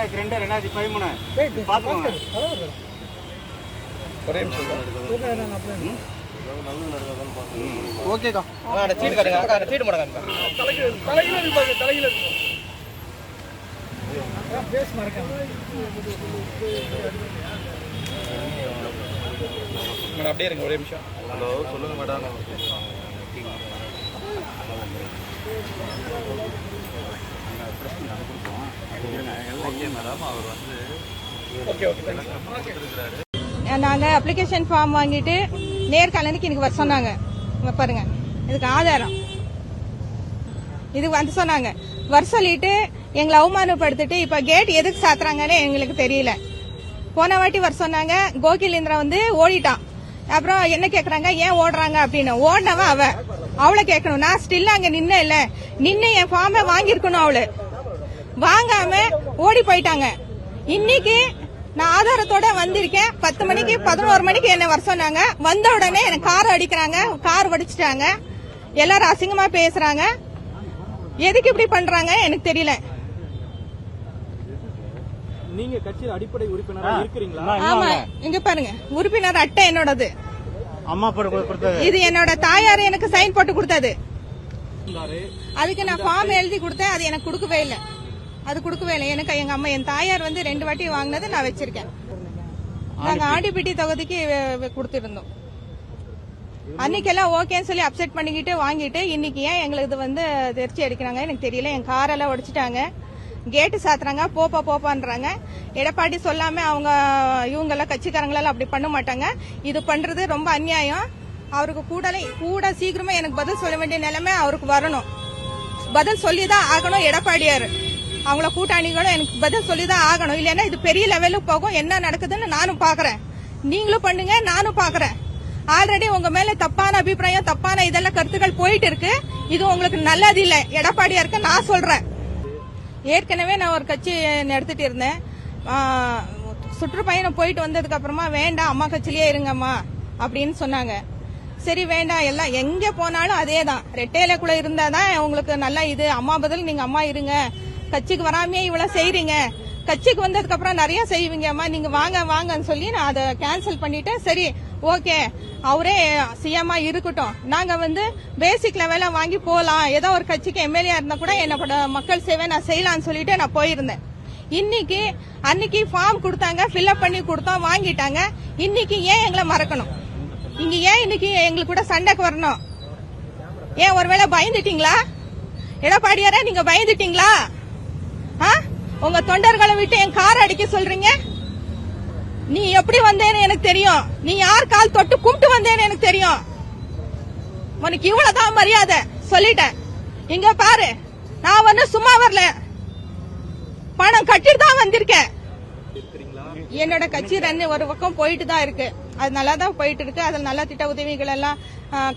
ரெண்டாயிரத்தி ரெண்டு ரெண்டாயிரத்தி பதிமூணு. பாத்துக்கோங்க ஒரே நிமிஷம் ஓகேக்கா. காட்டுங்க. அக்கா சீட்டு போடுங்க மேடம் அப்படியே இருங்க ஒரே நிமிஷம். ஹலோ சொல்லுங்க மேடம். ஓகே மேடம் அவர் வந்து ஓகே ஓகே தேங்க்ஸ் நாங்க அப்ளிகேஷன் ஃபார்ம் வாங்கிட்டு நேர்காணலுக்கு இன்னைக்கு வர சொன்னாங்க. இங்க பாருங்க. இதுக்கு ஆதாரம். இது வந்து சொன்னாங்க. வர சொல்லிட்டு எங்களை அவமானப்படுத்திட்டு இப்ப கேட் எதுக்கு சாத்துறாங்கன்னு எங்களுக்கு தெரியல. போன வாட்டி வர சொன்னாங்க. கோகிலேந்திரா வந்து ஓடிட்டான் அப்புறம் என்ன கேக்குறாங்க? ஏன் ஓடுறாங்க அப்படின்னு. ஓடினவன் அவ. அவளை கேட்கணும். நான் ஸ்டில் அங்க நின்ன இல்ல நின்னு என் ஃபார்மை வாங்கியிருக்கணும் அவளு. வாங்காம ஓடி போயிட்டாங்க. இன்னைக்கு நான் ஆதாரத்தோட வந்திருக்கேன். பத்து மணிக்கு பதினோரு மணிக்கு என்ன வர சொன்னாங்க. வந்த உடனே எனக்கு கார் அடிக்கிறாங்க. கார் வடிச்சிட்டாங்க. எல்லாரும் அசிங்கமா பேசுறாங்க. எதுக்கு இப்படி பண்றாங்க எனக்கு தெரியல. நீங்க கட்சியில் அடிப்படை உறுப்பினரா இருக்கிறீங்களா? ஆமா. இங்க பாருங்க. உறுப்பினர் அட்டை என்னோடது. அம்மா இது என்னோட தாயார் எனக்கு சைன் போட்டு கொடுத்தது. அதுக்கு நான் ஃபார்ம் எழுதி கொடுத்தேன். அது எனக்கு கொடுக்கவே இல்லை. அது கொடுக்கவே இல்லை. எனக்கு எங்க அம்மா என் தாயார் வந்து ரெண்டு வாட்டி வாங்கினது நான் வச்சிருக்கேன். நாங்க ஆண்டிப்பட்டி தொகுதிக்கு கொடுத்திருந்தோம். அன்னைக்கெல்லாம் ஓகேன்னு சொல்லி அப்செட் பண்ணிக்கிட்டு வாங்கிட்டு இன்னைக்கு ஏன் எங்களுக்கு இது வந்து தெரிச்சு அடிக்கிறாங்க எனக்கு தெரியல. என் காரெல்லாம் உடைச்சிட்டாங்க கேட்டு சாத்துறாங்க. போப்பா போப்பான்றாங்க. எடப்பாடி சொல்லாம அவங்க இவங்க எல்லாம் கட்சிக்காரங்களெல்லாம் அப்படி பண்ண மாட்டாங்க. இது பண்றது ரொம்ப அநியாயம். அவருக்கு கூட கூட சீக்கிரமா எனக்கு பதில் சொல்ல வேண்டிய நிலைமை அவருக்கு வரணும். பதில் சொல்லிதான் ஆகணும் எடப்பாடியார். அவங்கள கூட்டாளிகளும் எனக்கு பதில் சொல்லிதான் ஆகணும். இல்லைன்னா இது பெரிய லெவலுக்கு போகும். என்ன நடக்குதுன்னு நானும் பாக்குறேன். நீங்களும் பண்ணுங்க நானும் பாக்குறேன். ஆல்ரெடி உங்க மேல தப்பான அபிப்பிராயம் தப்பான இதெல்லாம் கருத்துக்கள் போயிட்டு இருக்கு. இது உங்களுக்கு நல்லது இல்ல. எடப்பாடியாருக்கு நான் சொல்றேன். ஏற்கனவே நான் ஒரு கட்சி நடத்திட்டு இருந்தேன். சுற்றுப்பயணம் போயிட்டு வந்ததுக்கு அப்புறமா வேண்டாம் அம்மா கட்சியிலேயே இருங்கம்மா அப்படின்னு சொன்னாங்க. சரி வேண்டாம் எல்லாம் எங்க போனாலும் அதே தான் ரெட்டையில கூட இருந்தாதான் உங்களுக்கு நல்லா இது. அம்மா பதில் நீங்க அம்மா இருங்க. கட்சிக்கு வராமையே இவ்வளவு செய்யறீங்க கட்சிக்கு வந்ததுக்கு அப்புறம் நிறைய செய்வீங்கம்மா. நீங்க வாங்க வாங்கன்னு சொல்லி நான் அதை கேன்சல் பண்ணிட்டு சரி ஓகே அவரே சிஎம்மா இருக்கட்டும். நாங்க வந்து பேசிக் லெவல வாங்கி போலாம். ஏதோ ஒரு கட்சிக்கு எம்எல்ஏ இருந்தா கூட என்னோட மக்கள் சேவை நான் செய்யலாம்னு சொல்லிட்டு நான் போயிருந்தேன். இன்னைக்கு அன்னைக்கு ஃபார்ம் கொடுத்தாங்க ஃபில்அப் பண்ணி கொடுத்தோம் வாங்கிட்டாங்க. இன்னைக்கு ஏன் எங்களை மறக்கணும்? இங்க ஏன் இன்னைக்கு எங்களுக்கு கூட சண்டைக்கு வரணும்? ஏன் ஒருவேளை பயந்துட்டீங்களா? எடப்பாடியார நீங்க பயந்துட்டீங்களா? உங்க தொண்டர்களை விட்டு என் கார் அடிக்க சொல்றீங்க? நீ எப்படி வந்தேன்னு எனக்கு தெரியும். நீ யார் கால் தொட்டு கும்பிட்டு வந்தேன்னு எனக்கு தெரியும். உனக்கு இவ்வளவுதான் மரியாதை. சொல்லிட்டேன். இங்க பாரு நான் வந்து சும்மா வரல. பணம் கட்டிட்டு தான் வந்திருக்கேன். என்னோட கட்சி ரன் ஒரு பக்கம் போயிட்டு தான் இருக்கு. அது நல்லா தான் போயிட்டு இருக்கு. அதில் நல்ல திட்ட உதவிகள் எல்லாம்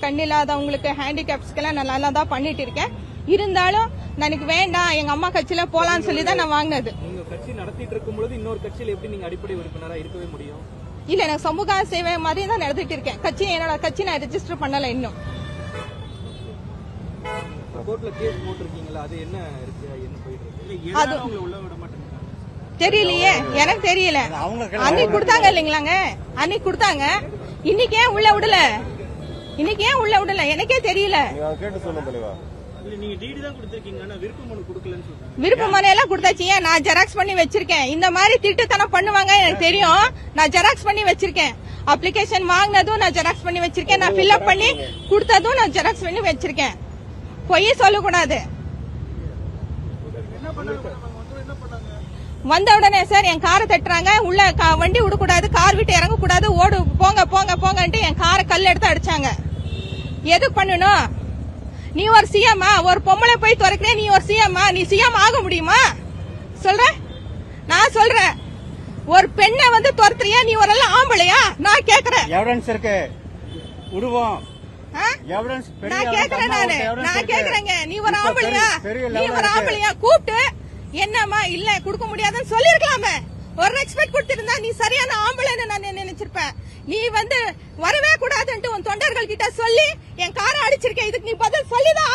கண்ணில்லாதவங்களுக்கு ஹேண்டிகேப்ஸ்க்கெல்லாம் நான் நல்லா தான் பண்ணிட்டு இருக்கேன். இருந்தாலும் நான் எனக்கு வேண்டாம் எங்க அம்மா கட்சியில போலான்னு சொல்லி தான் நான் வாங்கினது. நீங்க கட்சி நடத்திட்டு இருக்கும் பொழுது இன்னொரு கட்சியில எப்படி நீங்க அடிப்படை உறுப்பினரா இருக்கவே முடியும்? இல்ல எனக்கு சமூக சேவை மாதிரி தான் நடத்திட்டு இருக்கேன். கட்சி என்னோட கட்சி நான் ரெஜிஸ்டர் பண்ணல இன்னும். கோர்ட்ல கேஸ் போட்டிருக்கீங்களா? அது என்ன இருக்கு? என்ன போயிட்டு இருக்கு? அது உங்களை உள்ள விட மாட்டேங்கிறாங்க? தெரியலையே. எனக்கு தெரியல. அன்னைக்கு கொடுத்தாங்க இல்லைங்களாங்க? அன்னைக்கு கொடுத்தாங்க. இன்னைக்கு ஏன் உள்ள விடல? இன்னைக்கு ஏன் உள்ள விடல? எனக்கே தெரியல. விருப்ப மனு மனையெல்லாம் கொடுத்தாச்சு. ஏன்? நான் ஜெராக்ஸ் பண்ணி வச்சிருக்கேன். இந்த மாதிரி திட்டுத்தனம் பண்ணுவாங்க எனக்கு தெரியும். நான் ஜெராக்ஸ் பண்ணி வச்சிருக்கேன். அப்ளிகேஷன் வாங்கினதும் நான் ஜெராக்ஸ் பண்ணி வச்சிருக்கேன். நான் ஃபில்அப் பண்ணி கொடுத்ததும் நான் ஜெராக்ஸ் பண்ணி வச்சிருக்கேன். பொய் சொல்லக்கூடாது. வந்த உடனே சார் என் காரை தட்டுறாங்க. உள்ள கா- வண்டி விடக்கூடாது. கார் விட்டு இறங்க கூடாது ஓடு போங்க போங்க போங்கன்ட்டு என் காரை கல் எடுத்து அடிச்சாங்க. எதுக்கு பண்ணணும்? நீ ஒரு சிஎம்மா ஒரு பொம்பளை போய் துறக்கிறே நீ ஒரு சிஎம்மா நீ சிஎம் ஆக முடியுமா? சொல்ற? நான் சொல்றேன் ஒரு பெண்ணை வந்து துரத்துறியா? நீ ஒரு எல்லாம் ஆம்பளையா? நான் கேக்குறேன். எவிடன்ஸ் இருக்கு? எவிடன்ஸ் நான் கேக்குறேன் நானு. நான் கேக்குறேங்க. நீ ஒரு ஆம்பளையா? நீ ஒரு ஆம்பளையா? கூப்பிட்டு என்னம்மா இல்ல கொடுக்க முடியாதுன்னு சொல்லிருக்கலாமே. ஒரு ரெஸ்பெக்ட் கொடுத்திருந்தா நீ சரியான ஆம்பளைன்னு நான் நினைச்சிருப்பேன். நீ வந்து வரவே கூடாதுன்ட்டு உன் தொண்டர்கள் கிட்ட சொல்லி என் காரை அடிச்சிருக்க. இதுக்கு நீ பதில் சொல்லிதான் ஆகணும்